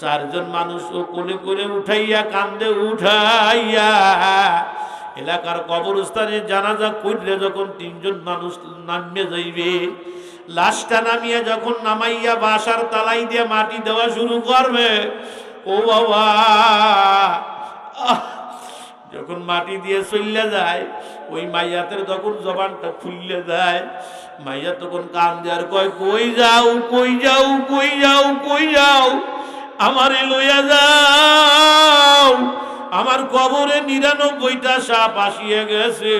চারজন মানুষ ও কোলে করে উঠাইয়া, কান্দে উঠাইয়া এলাকার কবরস্থানে জানাজা করলে যখন তিনজন মানুষ নামিয়ে যাইবে, লাশটা নামিয়ে যখন নামাইয়া বাসার তালাই দিয়ে মাটি দেওয়া শুরু করবে, ও বাবা যখন মাটি দিয়ে চললে যায়, ওই মাইয়াতের তখন জবানটা খুললে যায়। মাইয়া তখন কান দেওয়ার কয়, কই যাও কই যাও কই যাও কই যাও? আমারে লইয়া যাও। আমার কবরে নিরানব্বইটা সাপ আসিয়ে গেছে।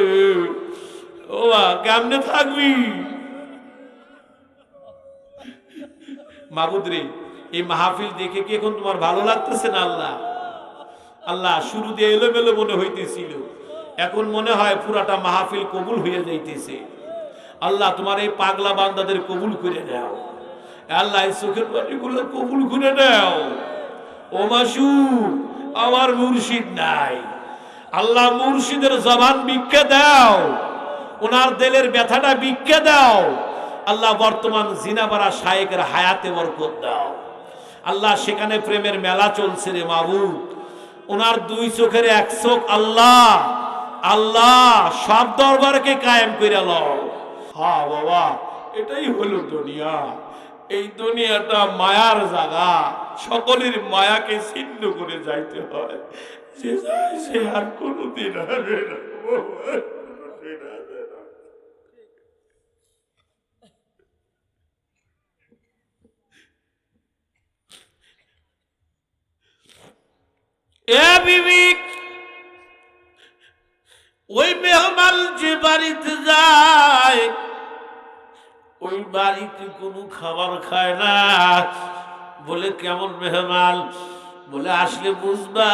ও কেমনে থাকবি? মাবুদরে, এই মাহফিল দেখে কি এখন তোমার ভালো লাগতেছে না আল্লাহ? আল্লাহ শুরু দিয়ে এলোমেলো মনে হইতেছিল। এখন মনে হয় পুরাটা মাহফিল কবুল হয়ে যাইতেছে। আল্লাহ, তোমার এই পাগলা বান্দাদের কবুল করে দাও আল্লাহ চোখের পানিগুলো কবুল করে দাও ও মাসু আমার মুর্শিদ নাই। আল্লাহ মুর্শিদের জবান ভিক্ষা দাও। ওনার দিলের ব্যথাটা ভিক্ষা দাও। আল্লাহ বর্তমান জিনাবারা শায়েকের হায়াতে বরকত দাও। আল্লাহ সেখানে প্রেমের মেলা চলছে রে মাবুদ। ওনার দুই চোখের এক চোখ আল্লাহ। আল্লাহ, সব দরবারকে কায়েম করে লও। হ্যাঁ বাবা, এটাই হলো দুনিয়া। এই দুনিয়াটা মায়ার জায়গা। সকলের মায়াকে ছিন্ন করে যাইতে হয়। যে যায় সে আর কোনোদিন আসবে না। ওই মেহমান যে বাড়িতে যায় ওই বাড়িতে কোনো খাবার খায় না। বলে, কেমন মেহমান? বলে, আসলে বুঝবা,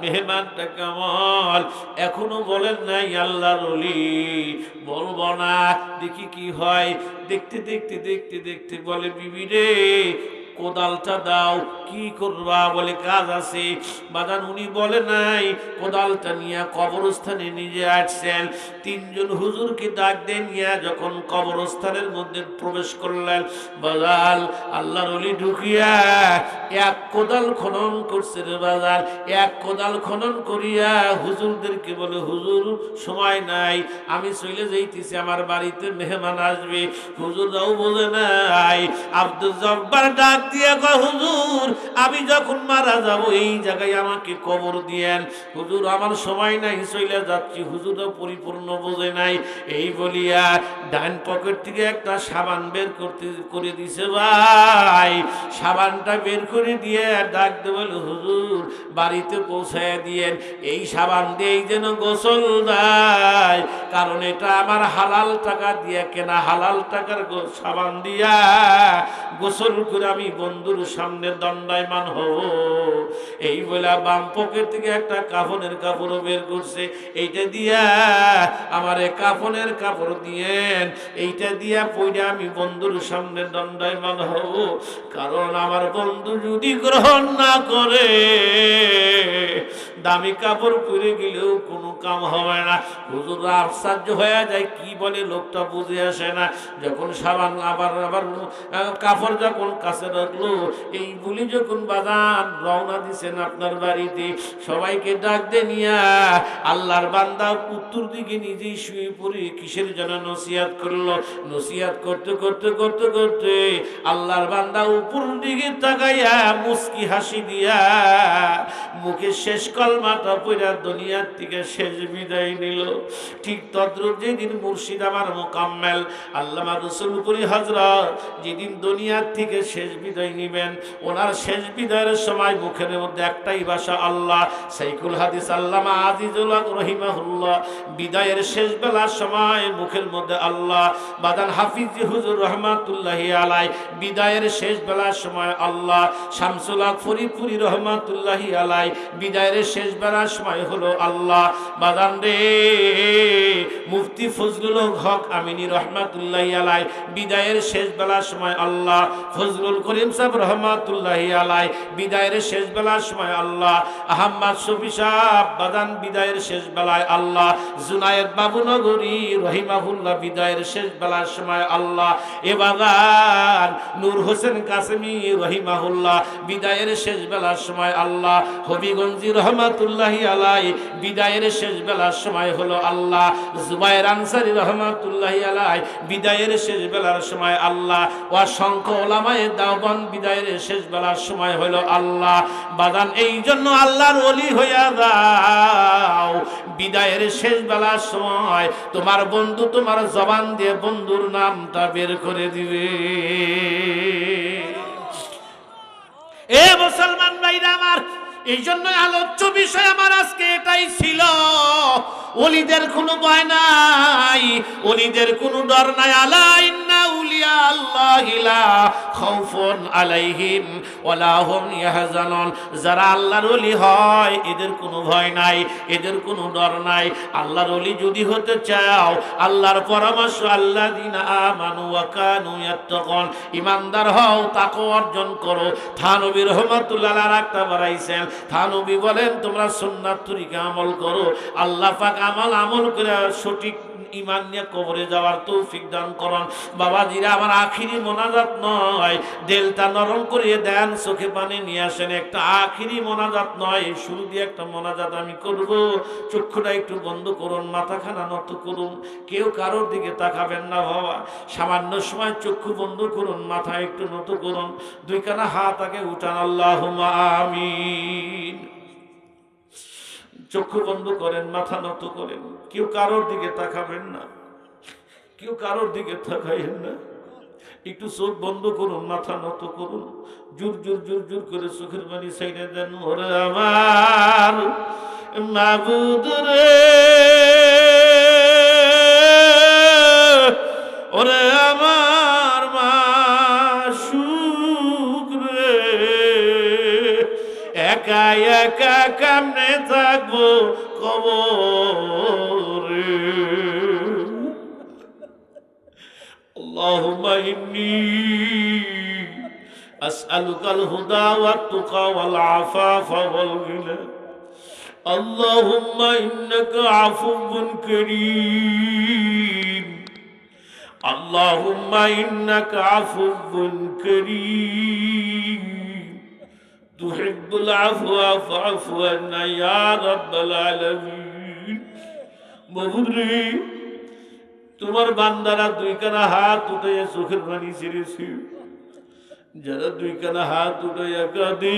মেহমানটা কেমন? এখনও বলেন নাই আল্লাহর অলি বলব না, দেখি কি হয়। দেখতে দেখতে দেখতে দেখতে বলে, বিবি রে কোদালটা দাও, কি করবা বলে কাজ আছে। বাদান উনি বলে নাই, কোদালটা নিয়ে কবরস্থানে নিজে আসছেন। তিনজন হুজুরকে ডাক দেন, নিয়ে যখন কবরস্থানের মধ্যে প্রবেশ করলেন, বাজাল, আল্লাহর অলি ঢুকিয়া এক কোদাল খনন করছে রে বাজার এক কোদাল খনন করিয়া হুজুরদেরকে বলে, হুজুর, সময় নাই, আমি চলে যাইতেছি, আমার বাড়িতে মেহমান আসবে। হুজুররাও বলে নাই, আব্দুল জব্বার ডাক দিয়ে কয় হুজুর আমি যখন মারা যাব, এই জায়গায় আমাকে কবর দিয়েন। হুজুর, আমার সময় নাই চলে যাচ্ছি। হুজুরও পরিপূর্ণ বোঝে নাই। এই বলিয়া ডান পকেট থেকে একটা সাবান বের করতে, করে দিছে, ভাই, সাবানটা বের করে দিয়ে ডাক দে, বলে, হুজুর, বাড়িতে পৌঁছায় দিয়েন। এই সাবান দিয়েই যেন গোসল দেয়। কারণ এটা আমার হালাল টাকা দিয়ে কেনা, হালাল টাকার সাবান দিয়া গোসল করে আমি বন্ধুর সামনে দণ্ডায়মান হো। এই বলে বাম পকেট থেকে একটা কাফনের কাপড় বের করছে। এইটা দিয়া আমার কাফনের কাপড় দিয়েন। এইটা দিয়া পইটা আমি বন্ধুর সামনে দণ্ডায়মান হব কারণ আমার বন্ধু যদি গ্রহণ না করে দামি কাপড় পরে গেলেও কোনো কাম হবে না। হুজুর আশ্চর্য হয়ে যায়, কি বলে লোকটা বুঝে আসে না। যখন সাবান, আবার আবার কাপড় যখন কাছে রাখল, এই বলি যখন বাগান রওনা দিছেন আপনার বাড়িতে, সবাইকে ডাক দে নিয়া আল্লাহর বান্দা উত্তর দিকে নিজেই শুয়ে পড়ে কিসের জন্য নসিয়াত করল? নসিয়াত করতে করতে করতে করতে আল্লাহর বান্দা উপর দিকে তাকাইয়া মুস্কি হাসি দিয়া মুখে শেষ কলমাটা পইরা দুনিয়ার থেকে শেষ বিদায় নিল। ঠিক তদ্রুপ যেদিন মুর্শিদ আমার মোকাম্মেল, আল্লামা রসুলপুরি হজরত যেদিন দুনিয়ার থেকে শেষ বিদায় নিবেন, ওনার শেষ বিদায়ের সময় মুখের মধ্যে একটাই ভাষা, আল্লাহ, সাইকুল হাদিস আল্লামা আজিজুল রহিমাহুল্লাহ। বিদায়ের শেষ বেলার সময় মুখের মধ্যে আল্লাহ, বাদান হাফিজ হুজুর রহমাতুল্লাহ আলাই বিদায়ের শেষ বেলার সময় আল্লাহ, শামসুল হক ফরিদপুরি রহমাতুল্লাহ আলাই বিদায়ের শেষ বেলার সময় হলো আল্লাহ বাদান রে, মুফতি ফজলুল হক আমিনী রহমাতুল্লাহ আলাই, বিদায়ের শেষ বেলার সময় আল্লাহ, ফজলুল করিম সাহেব রহমাতুল্লাহ আলাই, বিদায়ের শেষ বেলার সময় আল্লাহ, আহম্মদ শফি সাহ বাদান বিদায়ের শেষ বেলায় আল্লাহ, জুনায়েদ বাবু নগরী রহিমাহুল্লাহ বিদায়ের শেষ বেলার সময় আল্লাহ, এ বাগান নূর হোসেন কাসেমি রহিমাহুল্লাহ বিদায়ের শেষ বেলার সময় আল্লাহ, হবিগঞ্জি রহমাতুল্লাহি আলাই বিদায়ের শেষ বেলার সময় হলো আল্লাহ। জুবাইর আনসারি রহমাতুল্লাহি আলাই বিদায়ের শেষ বেলার সময় আল্লাহ। অসংখ্য ওলামায়ে দাওবান বিদায়ের শেষ বেলার সময় হলো আল্লাহ। বাদান এই জন্য আল্লাহর অলি হইয়া দাও বিদায়ের শেষ বেলার সময় তোমার বন্ধু, তোমার জবান দিয়ে বন্ধুর নামটা বের করে দিবে। এ মুসলমান ভাইরা আমার এই জন্য আলোচ্য বিষয় আমার আজকে এটাই ছিল। অলিদের কোনো ভয় নাই, অলিদের কোনো ডর নাই। আলা ইন্না উলিয়া আল্লাহি আলাইহিম যারা আল্লাহর হয়, এদের কোনো ভয় নাই, এদের কোনো নাই। যদি হতে চাও, আল্লাহর পরামর্শ ইমানদার হও, তাকওয়া অর্জন করো। থানবী রহমাতুল্লাহ আর একটা থানবী বলেন তোমরা সুন্নাত তরিকা আমল করো। আল্লাহ পাক আমল আমল করে সঠিক ইমান নিয়ে কবরে যাওয়ার তৌফিক দান করন। বাবাজিরা, আমার আখিরি মোনাজাত নয়। দেলটা নরম করিয়ে দেন, চোখে পানি নিয়ে আসেন। একটা আখিরি মোনাজাত নয় শুরু দিয়ে একটা মোনাজাত আমি করব। চক্ষুটা একটু বন্ধ করুন, মাথাখানা নত করুন। কেউ কারোর দিকে তাকাবেন না বাবা। সামান্য সময় চক্ষু বন্ধ করুন, মাথা একটু নত করুন। দুইখানা হাত আগে উঠান আল্লাহ আমিন। চক্ষু বন্ধ করেন, মাথা নত করেন। কেউ কারোর দিকে তাকাবেন না। কেউ কারোর দিকে তাকাইেন না। একটু চোখ বন্ধ করুন, মাথা নত করুন। জোর জোর জোর জোর করে চোখের পানি সাইডে দেন ওরে আমার মাবুদ রে। ওরে আমার একা একা কামনে থাকবো কবরে اللهم إني أسألك الهدى والتقى والعفاف والغنى اللهم إنك عفو كريم اللهم إنك عفو كريم تحب العفو فاعف عنا يا رب العالمين মহুরে তোমার বান্দারা দুইখানা হাত উঠে চোখের পানি ছেড়েছে যারা দুইখানা হাত উঠে কাঁদে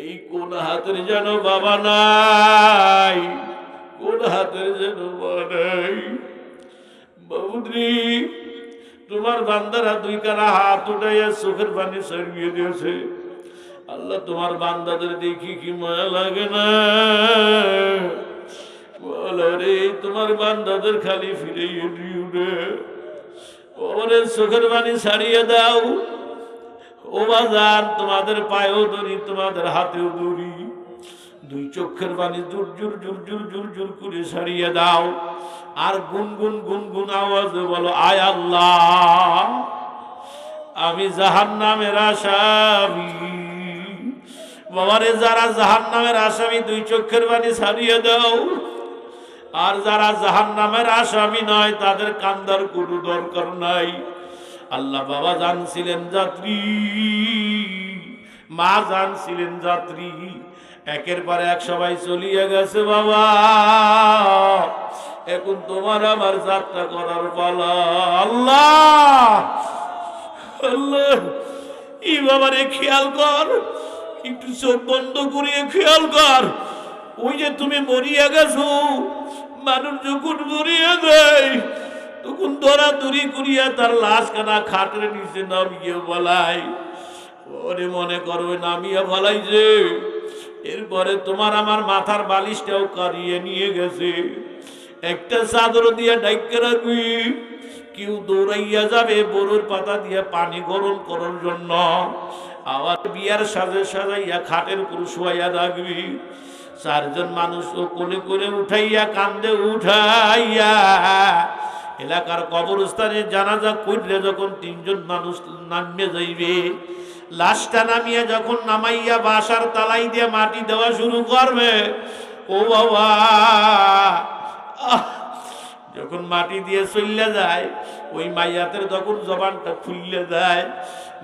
এই কোন হাতের যেন বাবা নাই কোন হাতের যেন বাবা নাই বাবুদ্রি তোমার বান্দারা দুই কানা হাত উঠাইয়া চোখের পানি সারিয়ে দিয়েছে। আল্লাহ, তোমার বান্দাদের দেখি কি মায়া লাগে না। রে তোমার বান্দাদের খালি ফিরে উঠে। ওরে, চোখের পানি ছাড়িয়ে দাও। ও বাজার, তোমাদের পায়েও দড়ি তোমাদের হাতেও দড়ি দুই চোখের পানি জোর জোর জোর জোর জোর জোর করে ছাড়িয়ে দাও। আর গুনগুন গুনগুন আওয়াজে বলো, আয় আল্লাহ, আমি জাহান নামের আসামি। বাবারে, যারা জাহান নামের আসামি, দুই চোখের পানি ছাড়িয়ে দাও। আর যারা জাহান নামের আসামি নয়, তাদের কান্দার কোনো দরকার নাই। আল্লাহ বাবা জানছিলেন যাত্রী, মা জানছিলেন যাত্রী। একের পর এক সবাই চলিয়ে গেছে বাবা। এখন তোমার আমার যাত্রা করার পালা। আল্লাহ! আল্লাহ! ই বাবারে খেয়াল কর, একটু চোখ বন্ধ করিয়ে খেয়াল কর। ওই যে তুমি মরিয়া গেছো, মানুষ যখন মরিয়া দেয় তখন দৌড়াদৌড়ি করিয়া তার লাশ কানা খাটের নিচে নামিয়ে বলাই ওরে মনে করো নামিয়া বলাই যে এরপরে তোমার আমার মাথার বালিশটাও কারিয়ে নিয়ে গেছে। একটা চাদর দিয়ে ডাইকে রাখবি, কেউ দৌড়াইয়া যাবে বড়ুর পাতা দিয়ে পানি গরম করার জন্য আবার বিয়ার সাজে সাজাইয়া খাটের উপর রাখবি চারজন মানুষ ও কোলে কোলে উঠাইয়া, কান্দে উঠাইয়া, এলাকার কবরস্থানে জানাজা করলে যখন তিনজন মানুষ নামে যাইবে, লাশটা নামিয়ে যখন নামাইয়া বাসার তালাই দিয়ে মাটি দেওয়া শুরু করবে, ও বাবা! যখন মাটি দিয়ে চললে যায়, ওই মাইয়াতের তখন জবানটা খুললে যায়।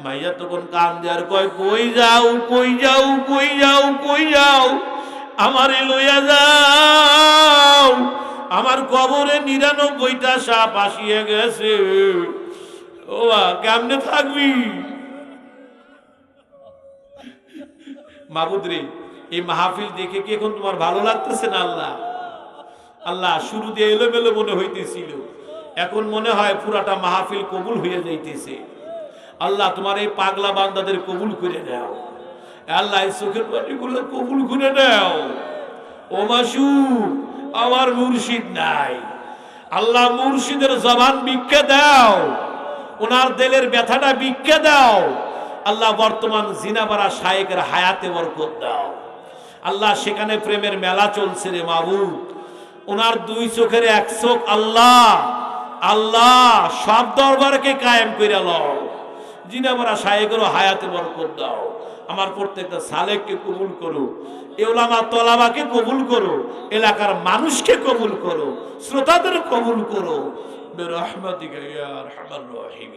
মাইয়া তখন কান দেওয়ার কয়, কই যাও কই যাও কই যাও কই যাও? আমারে লইয়া যাও। আমার কবরে নিরানব্বইটা সাপ আসিয়ে গেছে। ও কেমনে থাকবি? মাবুদরে, এই মাহফিল দেখে কি এখন তোমার ভালো লাগতেছে না আল্লাহ? আল্লাহ শুরু দিয়ে এলোমেলো মনে হইতেছিল। এখন মনে হয় পুরাটা মাহফিল কবুল হয়ে যাইতেছে। আল্লাহ তোমার এই পাগলা বান্দাদের কবুল করে নাও। আল্লাহ এই চোখের পানিগুলো কবুল করে নাও। ও মাসু আমার মুর্শিদ নাই। আল্লাহ মুর্শিদের জবান বিক্ষে দাও। ওনার দেলের ব্যথাটা বিক্ষে দাও। আল্লাহ বর্তমান জিনাবারা শায়েকের হায়াতে বরকত দাও। আল্লাহ সেখানে প্রেমের মেলা চলছে রে মাবুদ ওনার দুই চোখের এক চোখ আল্লাহ। আল্লাহ সব দরবারকে কায়েম করে লও। জিনাবারা শায়েকেরও হায়াতে বরকত দাও। আমার প্রত্যেকটা সালেককে কবুল করো। এওলামা তলাবাকে কবুল করো। এলাকার মানুষকে কবুল করো। শ্রোতাদের কবুল করো। আরহামার রাহিমিন।